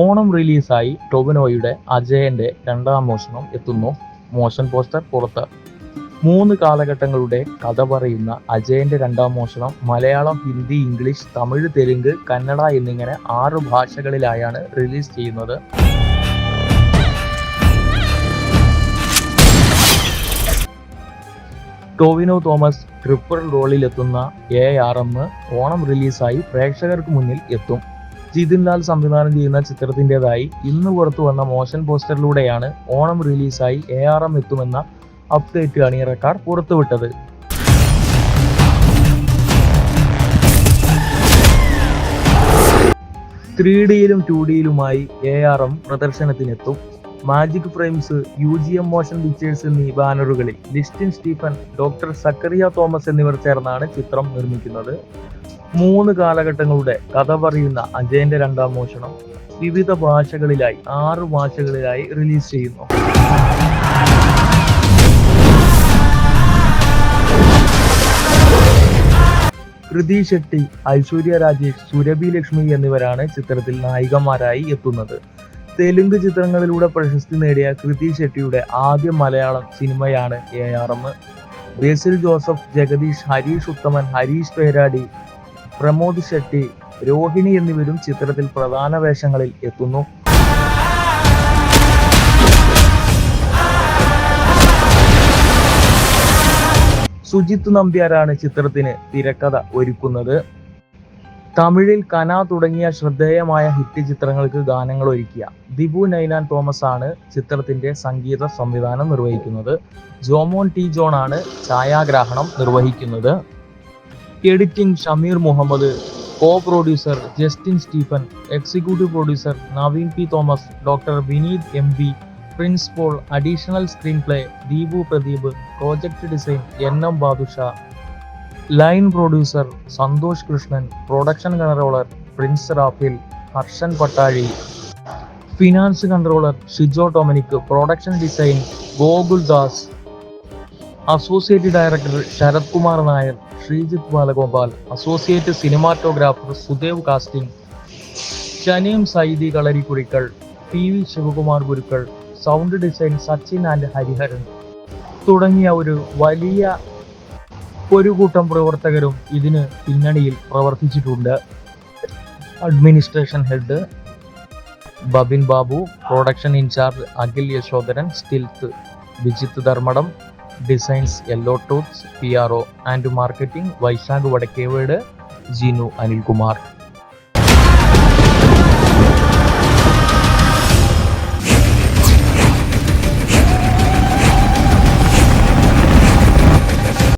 ഓണം റിലീസായി ടൊവിനോയുടെ അജയന്റെ രണ്ടാം മോഷണം എത്തുന്നു. മോഷൻ പോസ്റ്റർ പുറത്ത്. മൂന്ന് കാലഘട്ടങ്ങളുടെ കഥ പറയുന്ന അജയന്റെ രണ്ടാം മോഷണം മലയാളം ഹിന്ദി ഇംഗ്ലീഷ് തമിഴ് തെലുങ്ക് കന്നഡ എന്നിങ്ങനെ ആറ് ഭാഷകളിലായാണ് റിലീസ് ചെയ്യുന്നത്. ടോവിനോ തോമസ് ട്രിപ്പിൾ റോളിലെത്തുന്ന എ ആർ എം ഓണം റിലീസായി പ്രേക്ഷകർക്ക് മുന്നിൽ എത്തും. ജിതിൻ ലാൽ സംവിധാനം ചെയ്യുന്ന ചിത്രത്തിന്റെതായി ഇന്ന് പുറത്തു വന്ന മോഷൻ പോസ്റ്ററിലൂടെയാണ് ഓണം റിലീസായി എ ആർ എം എത്തുമെന്ന അപ്ഡേറ്റ് അണിയറക്കാർ പുറത്തുവിട്ടത്. ത്രീ ഡിയിലും ടു ഡിയിലുമായി A R M പ്രദർശനത്തിനെത്തും. Magic frames U G M motion pictures എന്നീ ബാനറുകളിൽ ലിസ്റ്റിൻ സ്റ്റീഫൻ ഡോക്ടർ സക്കറിയ തോമസ് എന്നിവർ ചേർന്നാണ് ചിത്രം നിർമ്മിക്കുന്നത്. മൂന്ന് കാലഘട്ടങ്ങളുടെ കഥ പറയുന്ന അജയന്റെ രണ്ടാം മോഷണം വിവിധ ഭാഷകളിലായി ആറ് ഭാഷകളിലായി റിലീസ് ചെയ്യുന്നു. കൃതി ഷെട്ടി ഐശ്വര്യ രാജേഷ് സുരഭി ലക്ഷ്മി എന്നിവരാണ് ചിത്രത്തിൽ നായികമാരായി എത്തുന്നത്. തെലുങ്ക് ചിത്രങ്ങളിലൂടെ പ്രശസ്തി നേടിയ കൃതി ഷെട്ടിയുടെ ആദ്യ മലയാളം സിനിമയാണ് A R M Basil Joseph Jagadish Harish Uthaman Harish Peradi Pramod Shetty Rohini എന്നിവരും ചിത്രത്തിൽ പ്രധാന വേഷങ്ങളിൽ എത്തുന്നു. സുജിത്ത് നമ്പ്യാരാണ് ചിത്രത്തിന് തിരക്കഥ ഒരുക്കുന്നത്. തമിഴിൽ കന തുടങ്ങിയ ശ്രദ്ധേയമായ ഹിറ്റ് ചിത്രങ്ങൾക്ക് ഗാനങ്ങൾ ഒരുക്കിയ ദിബു നൈനാൻ തോമസ് ആണ് ചിത്രത്തിന്റെ സംഗീത സംവിധാനം നിർവഹിക്കുന്നത്. ജോമോൻ ടി ജോൺ ആണ് ഛായാഗ്രാഹണം നിർവഹിക്കുന്നത്. Editing Shameer Muhammad co producer Justin Stephen executive producer Naveen P Thomas doctor Vineeth M P Prince Paul additional screenplay Deepu Pradeep project design N M Badusha. Line producer Santhosh Krishnan production controller Prince Raphael Harshan Pattazhi. Finance controller Shijo Dominic production design Gokul Das. Associate director Sarath Kumar Nair Sreejith Balagopal associate cinematographer Sudev casting Shaneem Saidi Kalarikkurikkal P V Sivakumar Gurukkal sound design Sachin and Hariharan. തുടങ്ങിയ ഒരു വലിയ ഒരു കൂട്ടം പ്രവർത്തകരും ഇതിന് പിന്നണിയിൽ പ്രവർത്തിച്ചിട്ടുണ്ട്. Administration head Babin Babu production in charge Akhil Yashodharan stills Vijith Dharmadam designs yellow tooths P R O and marketing Vaisakh Vadakkeved Jinu Anilkumar